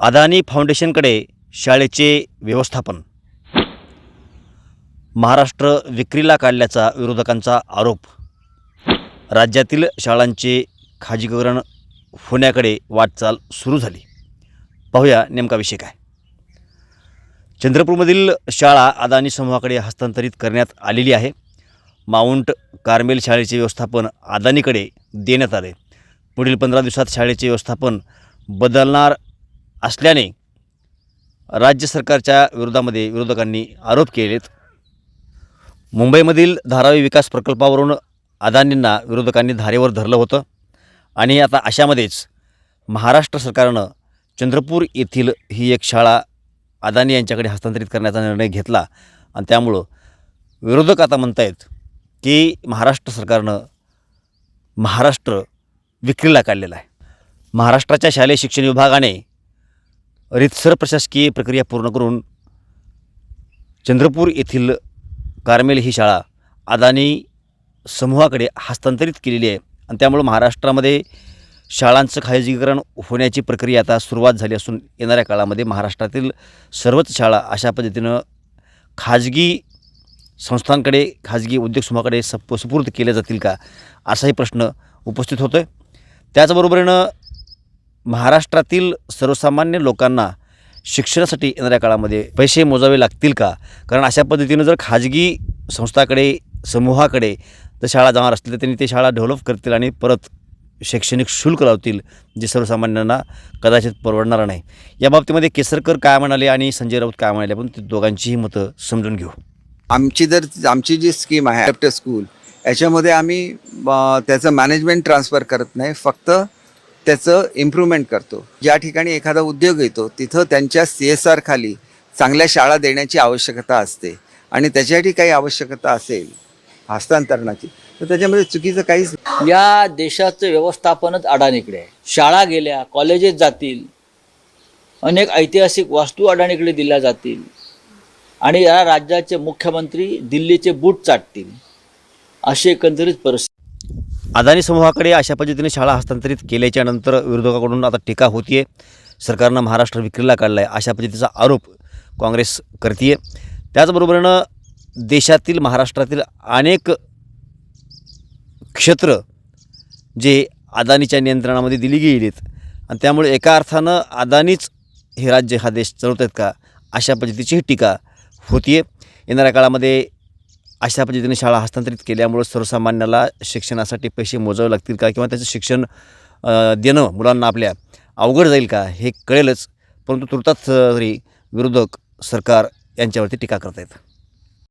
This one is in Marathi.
अदानी फाउंडेशनकडे शाळेचे व्यवस्थापन. महाराष्ट्र विक्रीला काढल्याचा विरोधकांचा आरोप. राज्यातील शाळांचे खाजगीकरण होण्याकडे वाटचाल सुरू झाली. पाहूया नेमका विषय काय? चंद्रपूरमधील शाळा अदानी समूहाकडे हस्तांतरित करण्यात आलेली आहे. माउंट कार्मेल शाळेचे व्यवस्थापन अदानीकडे देण्यात आले. पुढील पंधरा दिवसात शाळेचे व्यवस्थापन बदलणार असल्याने राज्य सरकारच्या विरोधामध्ये विरोधकांनी आरोप केलेत. मुंबईमधील धारावी विकास प्रकल्पावरून अदानींना विरोधकांनी धारेवर धरलं होतं आणि आता अशामध्येच महाराष्ट्र सरकारनं चंद्रपूर येथील ही एक शाळा अदानी यांच्याकडे हस्तांतरित करण्याचा निर्णय घेतला. आणि त्यामुळं विरोधक आता म्हणतायत की महाराष्ट्र सरकारनं महाराष्ट्र विक्रीला काढलेला आहे. महाराष्ट्राच्या शालेय शिक्षण विभागाने रितसर प्रशासकीय प्रक्रिया पूर्ण करून चंद्रपूर येथील कार्मेल ही शाळा अदानी समूहाकडे हस्तांतरित केलेली आहे. आणि त्यामुळं महाराष्ट्रामध्ये शाळांचं खाजगीकरण होण्याची प्रक्रिया आता सुरुवात झाली असून येणाऱ्या काळामध्ये महाराष्ट्रातील सर्वच शाळा अशा पद्धतीनं खाजगी संस्थांकडे खाजगी उद्योगसमूहाकडे सप सुपूर्द केले जातील का? असाही प्रश्न उपस्थित होतो आहे त्याचबरोबरीनं महाराष्ट्रातील सर्वसामान्य लोकांना शिक्षणासाठी येणाऱ्या काळामध्ये पैसे मोजावे लागतील का? कारण अशा पद्धतीनं जर खाजगी संस्थाकडे समूहाकडे जर शाळा जाणार असतील तर त्यांनी ते शाळा डेव्हलप करतील आणि परत शैक्षणिक शुल्क लावतील जे सर्वसामान्यांना कदाचित परवडणार नाही. या बाबतीमध्ये केसरकर काय म्हणाले आणि संजय राऊत काय म्हणाले आपण ते दोघांचीही मतं समजून घेऊ. आमची जर आमची जी स्कीम आहे आफ्टर स्कूल याच्यामध्ये आम्ही त्याचं मॅनेजमेंट ट्रान्सफर करत नाही. फक्त त्याचं इम्प्रूव्हमेंट करतो. ज्या ठिकाणी एखादा उद्योग येतो तिथं त्यांच्या सी एस आर खाली चांगल्या शाळा देण्याची आवश्यकता असते. आणि त्याच्यासाठी काही आवश्यकता असेल हस्तांतरणाची तर त्याच्यामध्ये चुकीचं काहीच या देशाचं व्यवस्थापनच अडाणीकडे आहे. शाळा गेल्या कॉलेजेस जातील अनेक ऐतिहासिक वास्तू अडाणीकडे दिल्या जातील. आणि या राज्याचे मुख्यमंत्री दिल्लीचे बूट चाटतील अशी एकंदरीत परिस्थिती अदानी समूहाकडे अशा पद्धतीने शाळा हस्तांतरित केल्याच्यानंतर विरोधकाकडून आता टीका होतीये. सरकारनं महाराष्ट्र विक्रीला काढला आहे अशा पद्धतीचा आरोप काँग्रेस करते त्याचबरोबरीनं देशातील महाराष्ट्रातील अनेक क्षेत्र जे अदानीच्या नियंत्रणामध्ये दिली गेलीत आणि त्यामुळे एका अर्थानं अदानीच हे राज्य हा देश चालवत आहेत का अशा पद्धतीची ही टीका होतीये. येणाऱ्या काळामध्ये अशा पद्धतीने शाळा हस्तांतरित केल्यामुळं सर्वसामान्याला शिक्षणासाठी पैसे मोजावे लागतील का? किंवा त्याचं शिक्षण देणं मुलांना आपल्या अवघड जाईल का? हे कळेलच. परंतु तुर्तास तरी विरोधक सरकार यांच्यावरती टीका करत आहेत